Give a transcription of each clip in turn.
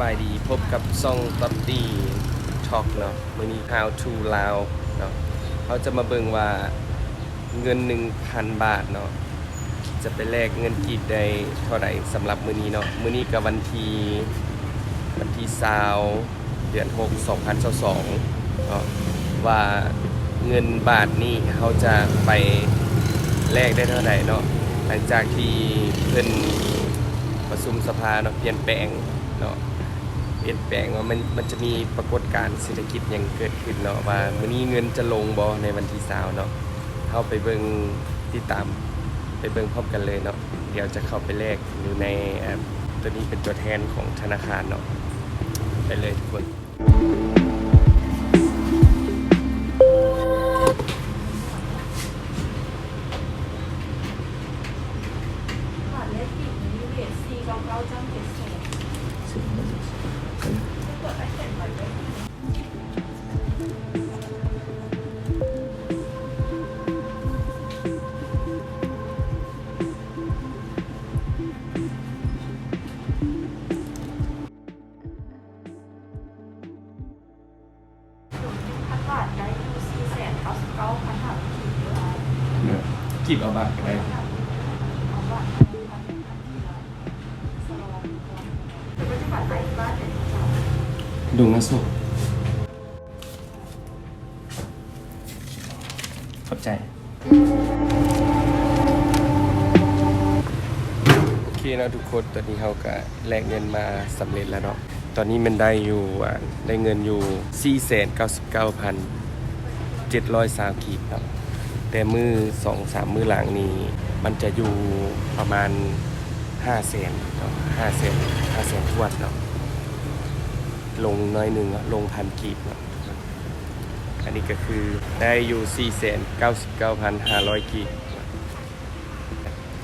บายดีพบกับซ่องตับตี้ช็อกเนาะมื้อนี้ How to Lao เนาะเขาจะมาเบิ่งว่าเงิน 1,000 บาทเนาะจะไปแลกเงินกีบได้เท่าไหร่สำหรับมื้อนี้เนาะมื้อนี้กับวันที่วันที่20เดือน 6 2022เนาะว่าเงินบาทนี่เขาจะไปแลกได้เท่าไหร่เนาะหลังจากที่เพิ่นประชุมสภาเนาะเปลี่ยนแปลงเนาะ ลี่ยนแปลงว่ามันมันจะมีปรากฏการณ์เศรษฐกิจอย่างเกิดขึ้นเนาะว่ามื้อนี้เงินจะลงบ่ในวันที่สาวเนาะเข้าไปเบิ่งติดตามไปเบิ่งพร้อมกันเลยเนาะเดี๋ยวจะเข้าไปแลกอยู่ในแอปตัวนี้เป็นตัวแทนของธนาคารเนาะไปเลยทุกคน ทได้อยู่สี่แสนเก้าสิบเก้าพันบาทขีดเดียกีบเอาบาทก็ได้เอาบาพันพันพันทีละสลองหรือว่าจะบัตรไหนบ้านเนี่ยจะ ดูนะสุขอบใจ โอเคนะทุกคน ตอนนี้เขาก็แลกเงินมาสำเร็จแล้วเนาะ ตอนนี้มันได้อยู่ได้เงินอยู่ 4 9 9 700สาวกีบเนาะแต่มือสองสามมือหลังนี้ มันจะอยู่ประมาณ 5 เซนเนาะ5เซน5เซนทวดเนาะลงน้อยหนึ่งลงพันกีบเนาะอันนี้ก็คือได้อยู่ 4 9 9 5 0 0กีบ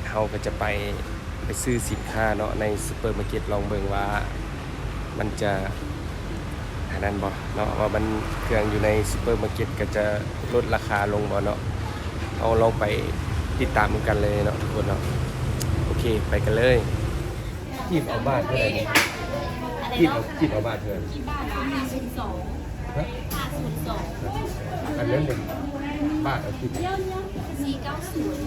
เขาก็จะไปไปซื้อสินค้าเนาะในซูเปอร์มาร์เก็ตลองเบิ่งว่า มันจะอันนั้นบ่เนาะว่ามันเครื่องอยู่ในซูเปอร์มาร์เก็ตก็จะลดราคาลงบ่เนาะเอาลองไปติดตามกันเลยเนาะทุกคนเนาะโอเคไปกันเลยกีบเอาบ้านเท่าไหร่เนี่ยกีบเอากีบเอาบ้านเท่าไหร่ห้าศูนย์สองฮะห้าศูนย์สองอันนั้นหนึ่งบาทเอาคิดเยี่ยมเนี่ยสี่เก้าศูนย์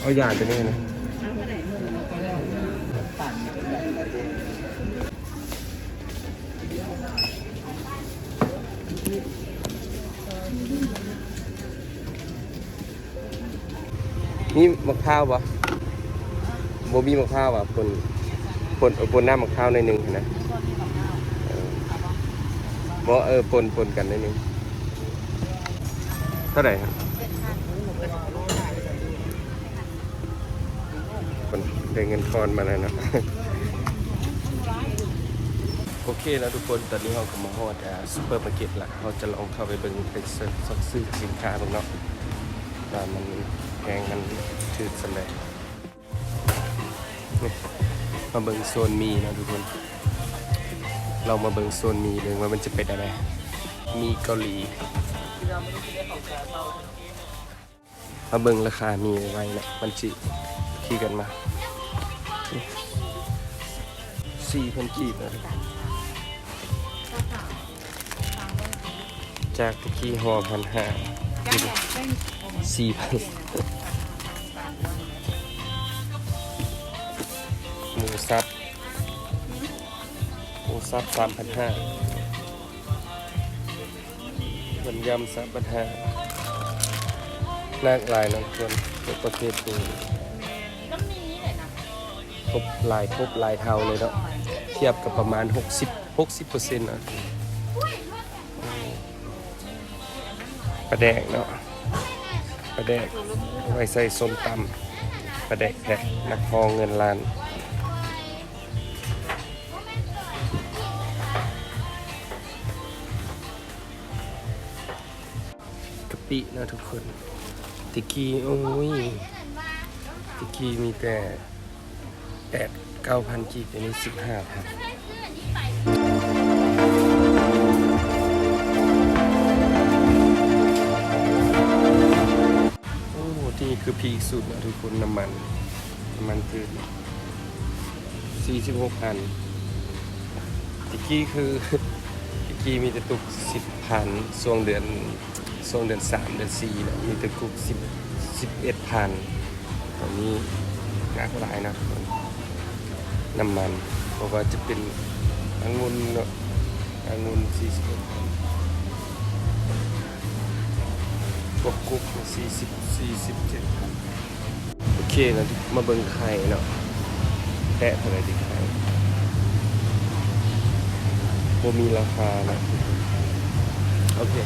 เอายาตัวนี้นะ นี่มะพร้าวปะโบมีมะพร้าวปะปนปนเอาปนหน้ามะพร้าวในอยหนึ่งนะเออบ่เออปนปนกันในอยหนึ่งเท่าไหร่ครับคนได้เงินทอนมาแล้วนะ โอเคแล้วทุกคนตอนนี้เราก็มาฮอดซูเปอร์มาร์เก็ตละเราจะลองเข้าไปเบิ่งไปเสิร์ชซื้อสินค้าบ้างเนาะว่ามัน แพงมันถือสันเลยมาเบิงโซนมีนะทุกคน เรามาเบิงโซนมีเบิ่งว่ามันจะเป็นอะไร มีเกาหลี มาเบิงราคามีไว้นะมันจิขี่กันมาสี่พันกีบนะจากตะกี้ห่อพันห้าสี่พัน หมูสับหมูสับสามพันห้ามันยำสามพันห้าหลากหลายนะทุกคนทุกประเภทดูครบหลายครบหลายเท่าเลยเนาะเทียบกับประมาณ 60 60เปอร์เซ็นต์นะปลาแดกเนาะปลาแดกไว้ใส่ส้มตำปลาแดกแพ็คนักพองเงินล้าน ปินะทุกคน ติกี้โอ้ยติกี้มีแต่แปดเก้าพันกีบอันนี้สิบห้าพันโอ้ที่คือพีสุดนะทุกคนน้ำมันน้ำมันพืชสี่สิบหกพันตะกี้คือตะกี้มีแต่ตุกสิบพันช่วงเดือน ช่วงเดือนสามเดือนสี่นะมีแต่ตุกสิบสิบเอ็ดพันตอนนี้นักหลายนะน้ำมันเพราะว่าจะเป็นองุ่นเนาะองุ่นสี่สิบเอ็ดพันพวกกุกสี่สิบสี่สิบเจ็ดพันโอเคนะมาเบิ่งไข่เนาะแตะเท่าไหรดีไข่บ่มีราคานะโอเค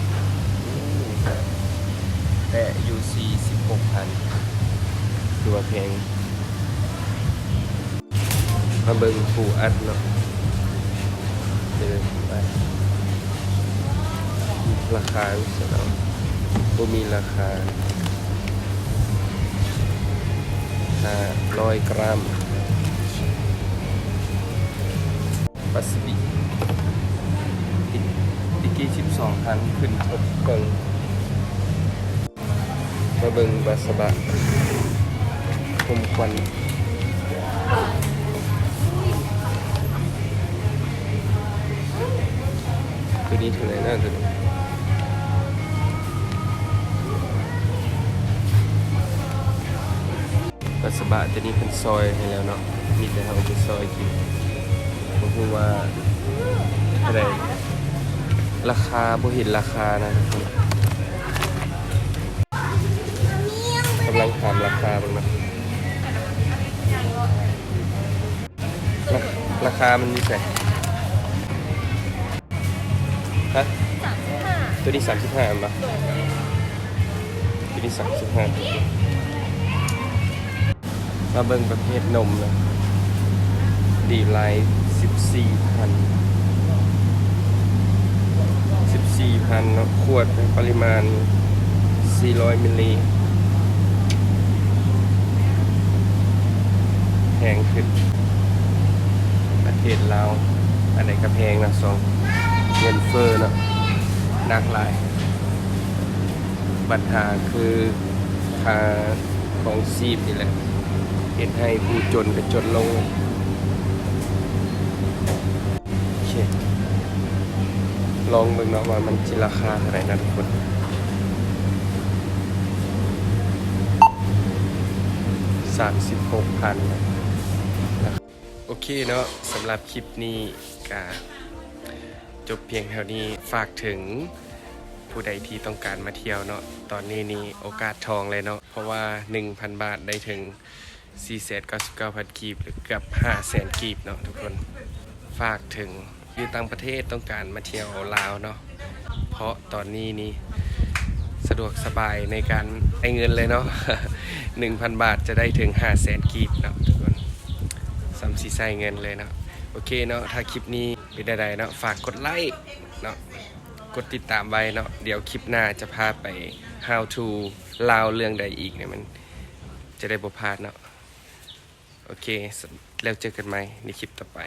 แต่อยู่ 46,000ดูว่าแพงมาเบิ่งปูอัดเนาะเดินไปราคาเสร็จแล้วบ่มีราคา500กรัมปลาสบิติติกี้12,000ขึ้นทบเกิง มาเบิ่งบาสบะคมควันตัวนี้เท่าไหร่น่าจะบาสบะตัวนี้เป็นซอยให้แล้วเนาะมีแต่ทำเป็นซอยกินผมพูดว่าเท่าไรราคาบ่เห็นราคานะทุกคนำลังถามราคาบ้างนะราคามันมีใส่ฮะตัวนี้สามสิบห้ามั้ยตัวนี้สามสิบห้ามาเบิ่งประเภทนมนะดีไลท์สิบสี่พันสิบสี่พันเนาะขวดปริมาณสี่ร้อยมิลลิแพง ขึ้น ประเทศลาวอันไหนก็แพงนะสองเงินเฟ้อเนาะนักหลาย ปัญหาคือค่าของซีบนี่แหละเห็นให้ผู้จนก็จนลงโอเคลองเบิ่งเนาะว่ามันจิราคาเท่าไหร่นะทุกคนสามสิบหกพัน โอเคเนาะสำหรับคลิปนี้ก็จบเพียงเท่านี้ฝากถึงผู้ใดที่ต้องการมาเที่ยวเนาะตอนนี้นี่โอกาสทองเลยเนาะเพราะว่า 1,000 บาทได้ถึง4 9 9 0 0กีบหรือเกือบ5แสนกีบเนาะทุกคนฝากถึงอยู่ต่างประเทศต้องการมาเที่ยวลาวเนาะเพราะตอนนี้นี่สะดวกสบายในการไอเงินเลยเนาะ1,000 บาทจะได้ถึง5แสนกีบเนาะทุกคน สำสีใส่เงินเลยเนาะโอเคเนาะถ้าคลิปนี้เป็นใดๆเนาะฝากกดไลค์เนาะกดติดตามไว้เนาะเดี๋ยวคลิปหน้าจะพาไป how to ลาวเรื่องใดอีกเนี่ยมันจะได้บ่พลาดเนาะโอเคแล้วเจอกันไหมในคลิปต่อไป